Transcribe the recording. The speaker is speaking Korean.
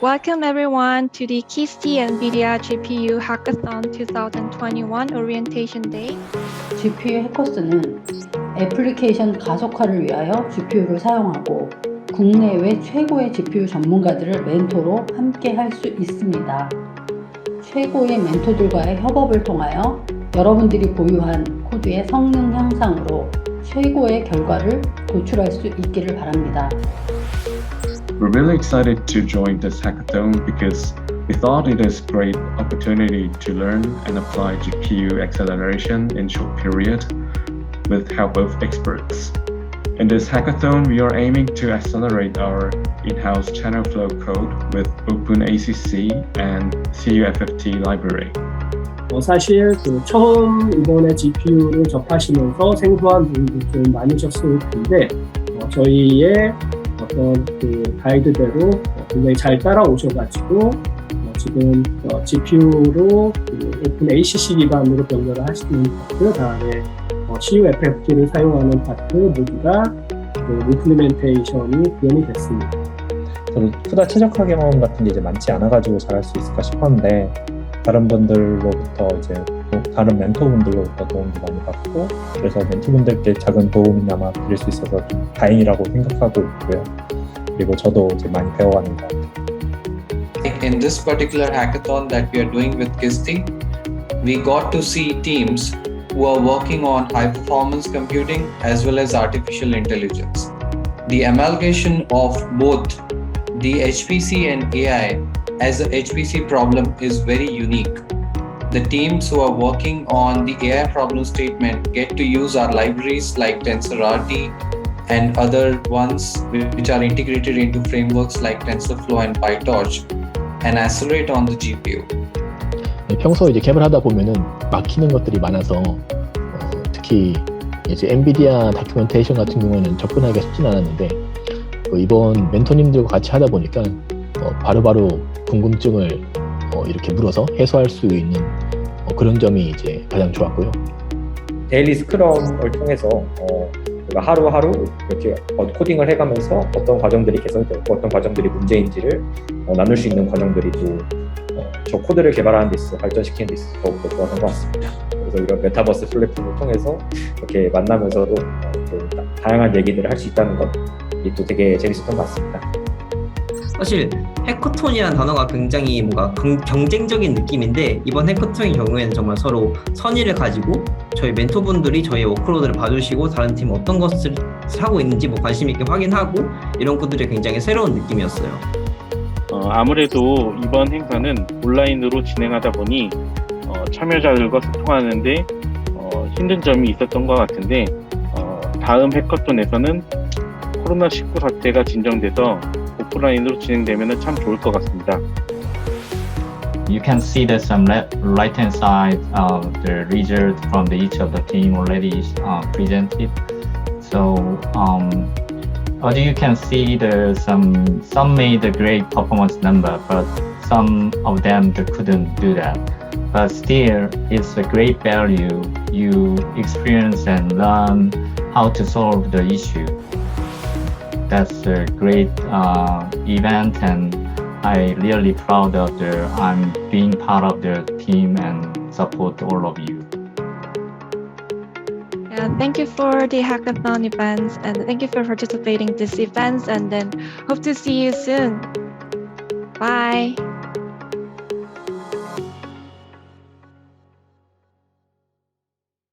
Welcome everyone to the KIST NVIDIA GPU Hackathon 2021 Orientation Day. GPU 해커스는 애플리케이션 가속화를 위하여 GPU를 사용하고 국내외 최고의 GPU 전문가들을 멘토로 함께 할 수 있습니다. 최고의 멘토들과의 협업을 통하여 여러분들이 보유한 코드의 성능 향상으로 최고의 결과를 도출할 수 있기를 바랍니다. We're really excited to join this hackathon because we thought it is a great opportunity to learn and apply GPU acceleration in short period with help of experts. In this hackathon, we are aiming to accelerate our in-house channel flow code with OpenACC and CUFFT library. 어, 사실 그 처음 이번에 GPU를 접하시면서 생소한 부분도 좀 많으셨을 텐데 어, 저희의 어떤 그 가이드대로 어, 굉장히 잘 따라오셔가지고 어, 지금 어, GPU로 그 오픈 ACC 기반으로 변경을 하시는 파트 다음에 어, CUFFT를 사용하는 파트 모두가 그 임플리멘테이션이 구현이 됐습니다. 저도 투자 최적화 경험 같은 게 이제 많지 않아가지고 잘할 수 있을까 싶었는데 다른 분들로부터 이제 또 다른 멘토분들로부터 도움도 많이 받고 그래서 멘토분들께 작은 도움이나마 드릴 수 있어서 좀 다행이라고 생각하고 있고요. 그리고 저도 이제 많이 배워가는 것 같아요. in this particular hackathon that we are doing with Kisti, we got to see teams who are working on high performance computing as well as artificial intelligence. The amalgamation of both the HPC and AI as a HPC problem is very unique. The teams who are working on the AI problem statement get to use our libraries like TensorRT and other ones which are integrated into frameworks like TensorFlow and PyTorch and accelerate on the GPU. 네, 평소 이제 개발하다 보면은 막히는 것들이 많아서 어, 특히 이제 엔비디아 다큐멘테이션 같은 경우에는 접근하기가 쉽진 않았는데 어, 이번 멘토님들과 같이 하다 보니까 어, 바로바로 궁금증을 어, 이렇게 물어서 해소할 수 있는 어, 그런 점이 이제 가장 좋았고요. 데일리 스크럼을 통해서 어, 우리가 하루하루 이렇게 어, 코딩을 해가면서 어떤 과정들이 개선되고 어떤 과정들이 문제인지를 어, 나눌 수 있는 과정들이 또 어, 저 코드를 개발하는 데 있어 발전시키는 데 있어서 더욱더 좋았던 것 같습니다. 그래서 이런 메타버스 플랫폼을 통해서 이렇게 만나면서도 어, 또 다양한 얘기들을 할 수 있다는 것이 또 되게 재밌었던 것 같습니다. 사실 해커톤이라는 단어가 굉장히 뭔가 경- 경쟁적인 느낌인데 이번 해커톤의 경우에는 정말 서로 선의를 가지고 저희 멘토분들이 저희의 워크로드를 봐주시고 다른 팀 어떤 것을 하고 있는지 뭐 관심 있게 확인하고 이런 것들이 굉장히 새로운 느낌이었어요. 어, 아무래도 이번 행사는 온라인으로 진행하다 보니 어, 참여자들과 소통하는데 어, 힘든 점이 있었던 것 같은데 어, 다음 해커톤에서는 코로나19 사태가 진정돼서 오프라인으로 진행되면 참 좋을 것 같습니다. you can see there's some le- right hand side of the result from the, each of the team already uh, presented. So um, as you can see, there's some some made a great performance number, but some of them they couldn't do that. But still, it's a great value. You experience and learn how to solve the issue. That's a great uh, event and I really proud of the I'm being part of the team and support all of you. And thank you for the hackathon events and thank you for participating in these events and then hope to see you soon. Bye.